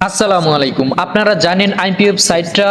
আসসালামু আলাইকুম। আপনারা জানেন আইপিএফ সাইটটা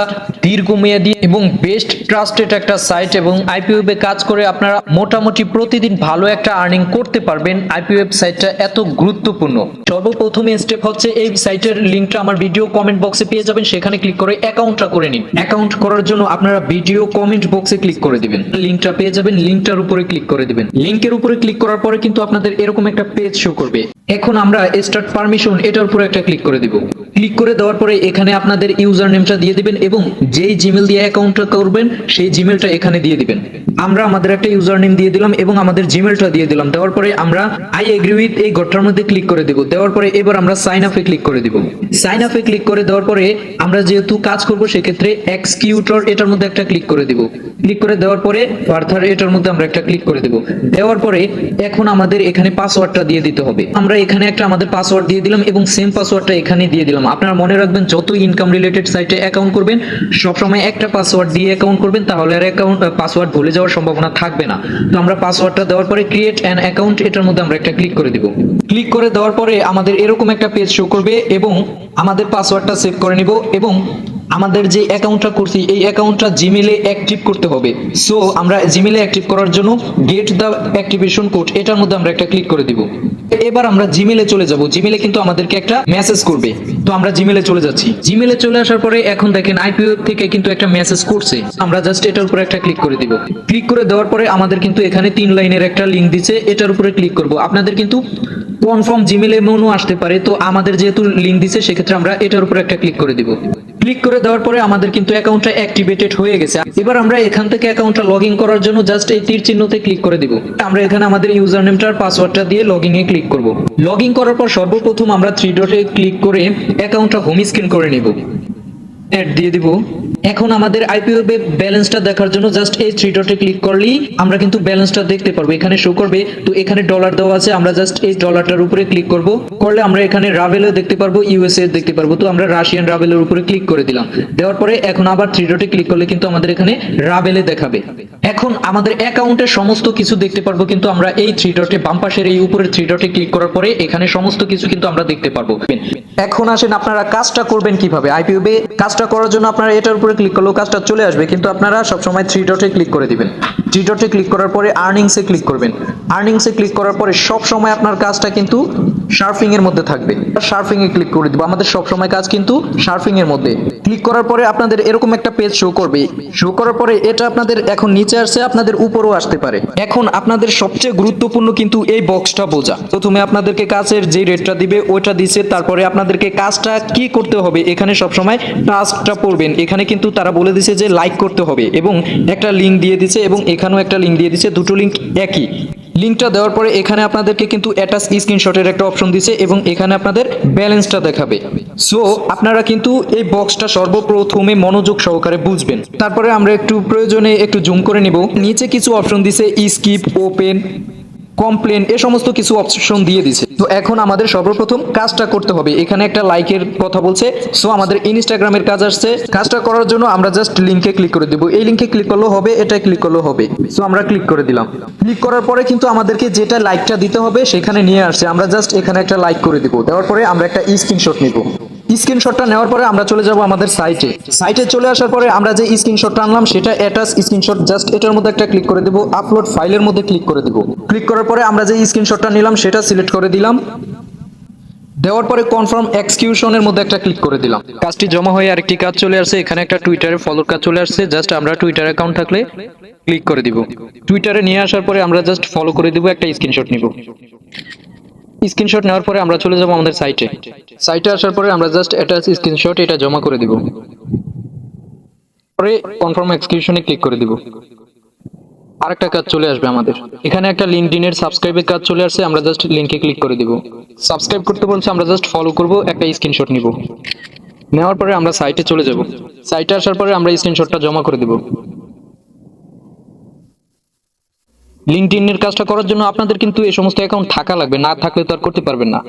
দীর্ঘমেয়াদী এবং বেস্ট ট্রাস্টেড একটা সাইট এবং আইপিএফ এ কাজ করে আপনারা মোটামুটি প্রতিদিন ভালো একটা আর্নিং করতে পারবেন। আইপিএফ সাইটটা এত গুরুত্বপূর্ণ। সর্বপ্রথমে স্টেপ হচ্ছে এই সাইটের লিঙ্কটা আমার ভিডিও কমেন্ট বক্সে পেয়ে যাবেন। সেখানে ক্লিক করে অ্যাকাউন্টটা করে নিন। অ্যাকাউন্ট করার জন্য আপনারা ভিডিও কমেন্ট বক্সে ক্লিক করে দিবেন। লিঙ্কটা পেয়ে যাবেন। লিঙ্কটার উপরে ক্লিক করে দিবেন। লিঙ্কের উপরে ক্লিক করার পরে কিন্তু আপনাদের এরকম একটা পেজ শো করবে। এখন আমরা স্টার্ট পারমিশন এটার উপরে একটা ক্লিক করে দিব। ক্লিক করে দেওয়ার পরে এখানে আপনাদের ইউজার নেমটা দিয়ে দিবেন এবং যেই জিমেল দিয়ে অ্যাকাউন্টটা করবেন, সেই জিমেলটা এখানে দিয়ে দিবেন। আমরা আমাদের একটা ইউজার নেম দিয়ে দিলাম এবং আমাদের জিমেলটা দিয়ে দিলাম। দেওয়ার পরে আমরা আই এগ্রি উইথ এই ঘরটার মধ্যে ক্লিক করে দেব। দেওয়ার পরে এবার আমরা সাইন আপে ক্লিক করে দিব। সাইন আপে ক্লিক করে দেওয়ার পরে আমরা যেহেতু কাজ করব, সেক্ষেত্রে এক্সকিউটর এটার মধ্যে একটা ক্লিক করে দিব। ক্লিক করে দেওয়ার পরে ফার্থার এটার মধ্যে আমরা একটা ক্লিক করে দেব। দেওয়ার পরে এখন আমাদের এখানে পাসওয়ার্ডটা দিয়ে দিতে হবে। আমরা এখানে একটা আমাদের পাসওয়ার্ড দিয়ে দিলাম এবং সেম পাসওয়ার্ডটা এখানে দিয়ে দিলাম। আপনারা মনে রাখবেন, যত ইনকাম রিলেটেড সাইটে অ্যাকাউন্ট করবেন, সবসময় একটা পাসওয়ার্ড দিয়ে অ্যাকাউন্ট করবেন, তাহলে আর অ্যাকাউন্ট পাসওয়ার্ড ভুলে যাওয়ার সম্ভাবনা থাকবে না। তো আমরা পাসওয়ার্ডটা দেওয়ার পরে ক্রিয়েট অ্যান অ্যাকাউন্ট এটার মধ্যে আমরা একটা ক্লিক করে দিব। ক্লিক করে দেওয়ার পরে আমাদের এরকম একটা পেজ শো করবে এবং আমাদের পাসওয়ার্ডটা সেভ করে নিব এবং আমাদের যে অ্যাকাউন্টটা করছি, এই অ্যাকাউন্টটা জিমেলে অ্যাক্টিভ করতে হবে। সো আমরা জিমেলে অ্যাক্টিভ করার জন্য গেট দ্য অ্যাক্টিভেশন কোড এটার মধ্যে আমরা একটা ক্লিক করে দিব। এবার আমরা জিমেলে চলে যাব। জিমেলে কিন্তু আমাদেরকে একটা মেসেজ করবে। তো আমরা জিমেলে চলে যাচ্ছি। জিমেলে চলে আসার পরে এখন দেখেন আইপিও থেকে কিন্তু একটা মেসেজ করছে। আমরা জাস্ট এটার উপরে একটা ক্লিক করে দিব। ক্লিক করে দেওয়ার পরে আমাদের কিন্তু এখানে তিন লাইনের একটা লিংক দিচ্ছে এটার উপরে ক্লিক করব। আপনাদের কিন্তু কনফার্ম জিমেল এমনও আসতে পারে। তো আমাদের যেহেতু লিংক দিচ্ছে সেক্ষেত্রে আমরা এটার উপরে একটা ক্লিক করে দিব। ক্লিক করে দেওয়ার পরে আমাদের কিন্তু অ্যাকাউন্টটা অ্যাক্টিভেটেড হয়ে গেছে। এবার আমরা এখান থেকে অ্যাকাউন্টটা লগ করার জন্য জাস্ট এই তীর চিহ্নতে ক্লিক করে দিব। আমরা এখানে আমাদের ইউজার নেমটার পাসওয়ার্ডটা দিয়ে লগ এ ক্লিক করব। লগ করার পর সর্বপ্রথম আমরা থ্রি ডটে ক্লিক করে অ্যাকাউন্টটা হোম স্ক্রিন করে নিব। অ্যাড দিয়ে দিব। এখন আমাদের আইপিও ব্যালেন্সটা দেখার জন্য জাস্ট এই থ্রি ডটে ক্লিক করলেই আমরা কিন্তু ব্যালেন্সটা দেখতে পারব। এখানে শো করবে তো এখানে ডলার দেওয়া আছে, আমরা জাস্ট এই ডলারটার উপরে ক্লিক করব। করলে আমরা এখানে রাভেলও দেখতে পারব ইউএসএ দেখতে পারব। তো আমরা রাশিয়ান রাভেলের উপরে ক্লিক করে দিলাম। দেওয়ার পরে এখন আবার থ্রি ডটে ক্লিক করলে কিন্তু আমাদের এখানে রাভেলে দেখাবে। এখন আমাদের অ্যাকাউন্টের সমস্ত কিছু দেখতে পারব, কিন্তু আমরা এই থ্রি ডটে বাম পাশের এই উপরের থ্রি ডটে ক্লিক করার পরে এখানে সমস্ত কিছু কিন্তু আমরা দেখতে পারব। এখন আসেন, আপনারা কাজটা করবেন কীভাবে? আইপিও কাজটা করার জন্য আপনারা এটার উপরে ক্লিক করলেও কাজটা চলে আসবে। কিন্তু আপনারা সবসময় থ্রি ডটে ক্লিক করে দিবেন। থ্রি ডটে ক্লিক করার পরে আর্নিংসে ক্লিক করবেন। আর্নিংসে ক্লিক করার পরে সব সময় আপনার কাজটা কিন্তু শার্ফিং এর মধ্যে থাকবে। শার্ফিং এ ক্লিক করে দিব। আমাদের সব সময় কাজ কিন্তু শার্ফিং এর মধ্যে। ক্লিক করার পরে আপনাদের এরকম একটা পেজ শো করবে। শো করার পরে এটা আপনাদের এখন নিচে আসছে, আপনাদের উপরও আসতে পারে। এখন আপনাদের সবচেয়ে গুরুত্বপূর্ণ কিন্তু এই বক্সটা বোঝা। প্রথমে আপনাদেরকে কাজের যে রেটটা দিবে, ওইটা দিছে। তারপরে আপনাদেরকে কাজটা কি করতে হবে, এখানে সবসময় টাস্কটা পড়বেন। এখানে কিন্তু তারা বলে দিছে যে লাইক করতে হবে এবং একটা লিঙ্ক দিয়ে দিছে এবং এখানেও একটা লিঙ্ক দিয়ে দিছে। দুটো লিঙ্ক একই। লিঙ্কটা দেওয়ার পরে এখানে আপনাদেরকে কিন্তু অ্যাটাচ স্ক্রিনশটের একটা অপশন দিছে এবং এখানে আপনাদের ব্যালেন্সটা দেখাবে। সো আপনারা কিন্তু এই বক্সটা সর্বপ্রথমে মনোযোগ সহকারে বুঝবেন। তারপরে আমরা একটু প্রয়োজনে একটু জুম করে নিব। নিচে কিছু অপশন দিছে স্কিপ ওপেন কমপ্লেন এ সমস্ত কিছু অপশন দিয়ে দিছে। তো এখন আমাদের সর্বপ্রথম কাজটা করতে হবে। এখানে একটা লাইকের কথা বলছে। সো আমাদের ইনস্টাগ্রামের কাজ আসছে। কাজটা করার জন্য আমরা জাস্ট লিঙ্কে ক্লিক করে দিব। এই লিঙ্কে ক্লিক করলেও হবে এটা ক্লিক করলেও হবে। সো আমরা ক্লিক করে দিলাম। ক্লিক করার পরে কিন্তু আমাদেরকে যেটা লাইকটা দিতে হবে, সেখানে নিয়ে আসছে। আমরা জাস্ট এখানে একটা লাইক করে দিব। দেওয়ার পরে আমরা একটা স্ক্রিনশট নিব। স্ক্রিনশটটা নেওয়ার পরে আমরা চলে যাব আমাদের সাইটে। সাইটে চলে আসার পরে আমরা যে স্ক্রিনশটটা আনলাম, সেটা অ্যাটাচ স্ক্রিনশট, জাস্ট এটার মধ্যে একটা ক্লিক করে দেব, আপলোড ফাইলের মধ্যে ক্লিক করে দেব। ক্লিক করার পরে আমরা যে স্ক্রিনশটটা নিলাম, সেটা সিলেক্ট করে দিলাম। দেওয়ার পরে কনফার্ম এক্সকিউশনের মধ্যে একটা ক্লিক করে দিলাম। কাজটি জমা হয়ে আরেকটি কাজ চলে আসছে, এখানে একটা টুইটারে ফলোর কাজ চলে আসছে, জাস্ট আমরা টুইটার অ্যাকাউন্ট থাকলে ক্লিক করে দিব। টুইটারে নিয়ে আসার পরে আমরা জাস্ট ফলো করে দিব, একটা স্ক্রিনশট নিব। স্ক্রিনশট নেওয়ার পরে আমরা চলে যাব আমাদের সাইটে সাইটে আসার পরে আমরা জাস্ট অ্যাটাচ স্ক্রিনশট এটা জমা করে দিব। পরে কনফার্ম এক্সকিউশনে ক্লিক করে দিব। আরেকটা কাজ চলে আসবে আমাদের। এখানে একটা লিঙ্কডিনের সাবস্ক্রাইবের কাজ চলে আসছে, আমরা জাস্ট লিংকে ক্লিক করে দিব। সাবস্ক্রাইব করতে বলছে, আমরা জাস্ট ফলো করব, একটা স্ক্রিনশট নিব। নেওয়ার পরে আমরা সাইটে চলে যাব। সাইটে আসার পরে আমরা স্ক্রিনশটটা জমা করে দিব। লিঙ্কডিনের কাজটা করার জন্য আপনাদের কিন্তু এই সমস্ত অ্যাকাউন্ট থাকা লাগবে, না থাকলে তো আর করতে পারবেন না।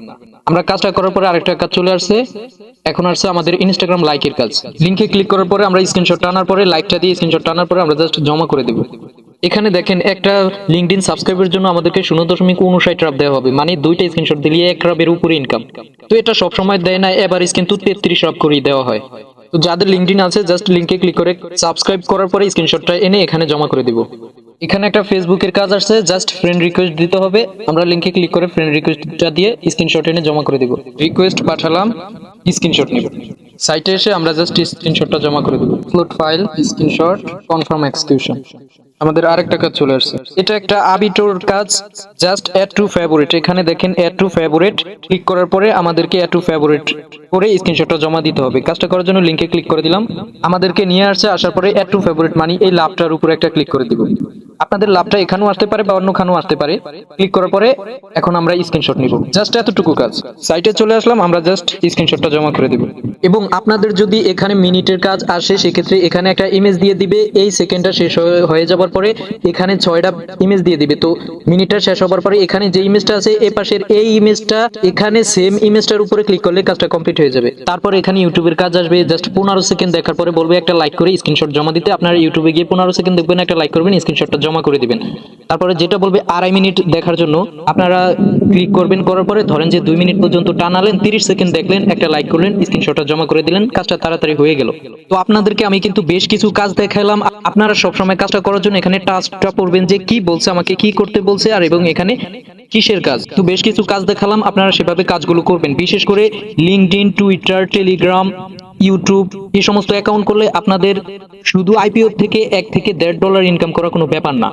আমরা কাজটা করার পরে আরেকটা কাজ চলে আসছে, এখন আসছে আমাদের ইনস্টাগ্রাম লাইকের কাজ। লিংকে ক্লিক করার পরে আমরা স্ক্রিনশট টানার পরে লাইকটা দিয়ে স্ক্রিনশট টানার পরে আমরা জাস্ট জমা করে দেব। এখানে দেখেন একটা লিঙ্কডিন সাবস্ক্রাইবের জন্য আমাদেরকে শূন্য দশমিক উনষাট রাব দেওয়া হবে মানে দুইটা স্ক্রিনশট দিলে এক রাবের উপরে ইনকাম তো এটা সবসময় দেয় না এভারেজ কিন্তু তেত্রিশ রাব করেই দেওয়া হয়। তো যাদের লিঙ্কডিন আছে জাস্ট লিঙ্কে ক্লিক করে সাবস্ক্রাইব করার পরে স্ক্রিনশটটা এনে এখানে জমা করে দিব। এখানে একটা ফেসবুকের কাজ আসছে জাস্ট ফ্রেন্ড রিকোয়েস্ট দিতে হবে। আমরা লিঙ্কে ক্লিক করে ফ্রেন্ড রিকোয়েস্টটা দিয়ে স্ক্রিনশট এনে জমা করে দিব। রিকোয়েস্ট পাঠালাম স্ক্রিনশট নেব। সাইটে এসে আমরা জাস্ট স্ক্রিনশটটা জমা করে দিব। Float file screenshot confirm execution আমাদের আরেকটা কাজ চলে আসছে। এটা একটা আবিটোর কাজ জাস্ট অ্যাড টু ফেভারিট এখানে দেখেন অ্যাড টু ফেভারিট ক্লিক করার পরে আমাদেরকে অ্যাড টু ফেভারিট করে স্ক্রিনশটটা জমা দিতে হবে। কাজটা করার জন্য লিঙ্কে ক্লিক করে দিলাম। আমাদেরকে নিয়ে আসছে, আসার পরে অ্যাড টু ফেভারিট মানি এই লাভটার উপরে একটা ক্লিক করে দিব। আপনাদের লাভটা এখানেও আসতে পারে বা অন্যখানেও আসতে পারে। ক্লিক করার পরে এখন আমরা স্ক্রিনশট নিব। জাস্ট এতটুকু কাজ। সাইটে চলে আসলাম, আমরা জাস্ট স্ক্রিনশটটা জমা করে দিব। এবং আপনাদের যদি এখানে মিনিটের কাজ আসে, সেক্ষেত্রে এখানে একটা ইমেজ দিয়ে দিবে। এই সেকেন্ডটা শেষ হয়ে- যাওয়ার পরে এখানে ছয়টা ইমেজ দিয়ে দিবে। তো মিনিটটা শেষ পরে এখানে যে ইমেজটা আছে, এ পাশের এই ইমেজটা এখানে সেম ইমেজটার উপরে ক্লিক করলে কাজটা কমপ্লিট হয়ে যাবে। তারপর এখানে ইউটিউবের কাজ আসবে। জাস্ট পনেরো সেকেন্ড দেখার পরে বলবে একটা লাইক করে স্ক্রিনশট জমা দিতে। আপনার ইউটিউবে গিয়ে পনেরো সেকেন্ড দেখবেন, একটা লাইক করবেন স্ক্রিনশটটা জমা করে দিবেন। তারপরে যেটা বলবে আড়াই মিনিট দেখার জন্য, আপনারা ক্লিক করবেন, করার পরে ধরেন যে দুই মিনিট পর্যন্ত টানালেন, তিরিশ সেকেন্ড দেখলেন, একটা লাইক করলেন স্ক্রিনশটটা জমা করে দিলেন, কাজটা তাড়াতাড়ি হয়ে গেল। তো আপনাদেরকে আমি কিন্তু বেশ কিছু কাজ দেখালাম। আপনারা সবসময় কাজটা করার জন্য এখানে টাস্কটা পড়বেন যে কি বলছে, আমাকে কি করতে বলছে আর এবং এখানে কিসের কাজ। তো বেশ কিছু কাজ দেখালাম, আপনারা সেভাবে কাজগুলো করবেন। বিশেষ করে লিঙ্কডইন টুইটার টেলিগ্রাম ইউটিউব এই সমস্ত অ্যাকাউন্ট করলে আপনাদের শুধু আইপিও থেকে এক থেকে দেড় ডলার ইনকাম করা কোনো ব্যাপার না।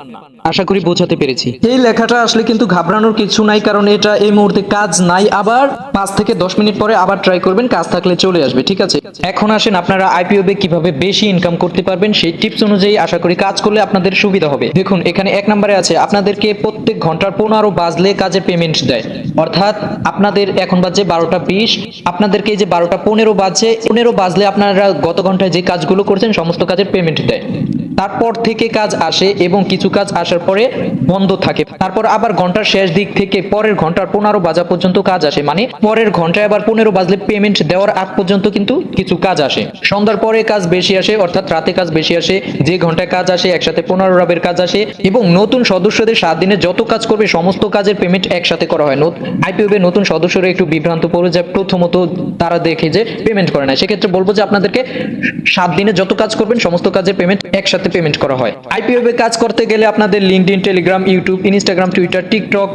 আশা করি বোঝাতে পেরেছি। এই লেখাটা আসলে কিন্তু ঘাবড়ানোর কিছু নাই, কারণ এটা এই মুহূর্তে কাজ নাই। আবার পাঁচ থেকে দশ মিনিট পরে আবার ট্রাই করবেন, কাজ থাকলে চলে আসবে, ঠিক আছে? এখন আসেন আপনারা আইপিও বে কীভাবে বেশি ইনকাম করতে পারবেন, সেই টিপস অনুযায়ী আশা করি কাজ করলে আপনাদের সুবিধা হবে। দেখুন, এখানে এক নম্বরে আছে, আপনাদেরকে প্রত্যেক ঘণ্টার পনেরো বাজলে কাজে পেমেন্ট দেয়। অর্থাৎ আপনাদের এখন বাজে বারোটা বিশ, আপনাদেরকে এই যে বারোটা পনেরো বাজে, পনেরো বাজলে আপনারা গত ঘন্টায় যে কাজগুলো করছেন সমস্ত কাজের পেমেন্ট দেয়। তারপর থেকে কাজ আসে এবং কিছু কাজ আসার পরে বন্ধ থাকে। তারপর আবার ঘণ্টার শেষ দিক থেকে পরের ঘণ্টার পনেরো বাজা পর্যন্ত কাজ আসে। মানে পরের ঘন্টায় আবার পনেরো বাজলে পেমেন্ট দেওয়ার আগ পর্যন্ত কিন্তু কিছু কাজ আসে। সন্ধ্যার পরে কাজ বেশি আসে, অর্থাৎ রাতে কাজ বেশি আসে, যে ঘন্টায় কাজ আসে একসাথে পনেরো রাবের কাজ আসে এবং নতুন সদস্যদের সাত দিনে যত কাজ করবে সমস্ত কাজের পেমেন্ট একসাথে করা হয়। আইপিওবে নতুন সদস্যরা একটু বিভ্রান্ত পড়ে যায়। প্রথমত তারা দেখে যে পেমেন্ট করে না। সেক্ষেত্রে বলব যে আপনাদেরকে সাত দিনে যত কাজ করবেন সমস্ত কাজের পেমেন্ট একসাথে পেমেন্ট করা হয়। আইপিওবে কাজ করতে গেলে আপনাদের LinkedIn Telegram YouTube Instagram Twitter TikTok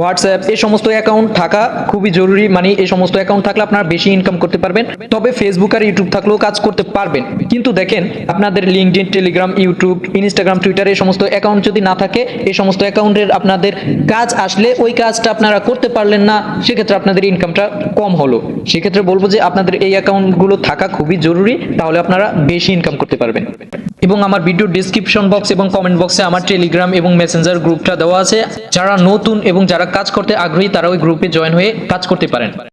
WhatsApp এই সমস্ত অ্যাকাউন্ট থাকা খুবই জরুরি। মানে এই সমস্ত অ্যাকাউন্ট থাকলে আপনারা বেশি ইনকাম করতে পারবেন। তবে ফেসবুক আর ইউটিউব থাকলেও কাজ করতে পারবেন। কিন্তু দেখেন, আপনাদের LinkedIn Telegram YouTube Instagram Twitter এই সমস্ত অ্যাকাউন্ট যদি না থাকে এই সমস্ত অ্যাকাউন্টের আপনাদের কাজ আসলে ওই কাজটা আপনারা করতে পারলেন না, সেক্ষেত্রে আপনাদের ইনকামটা কম হলো। সেক্ষেত্রে বলব যে আপনাদের এই অ্যাকাউন্টগুলো থাকা খুবই জরুরি, তাহলে আপনারা বেশি ইনকাম করতে পারবেন। এবং আমার ভিডিও ডিসক্রিপশন বক্স এবং কমেন্ট বক্সে আমার টেলিগ্রাম এবং মেসেঞ্জার গ্রুপটা দেওয়া আছে। যারা নতুন এবং যারা কাজ করতে আগ্রহী তারা ওই গ্রুপে জয়েন হয়ে কাজ করতে পারেন।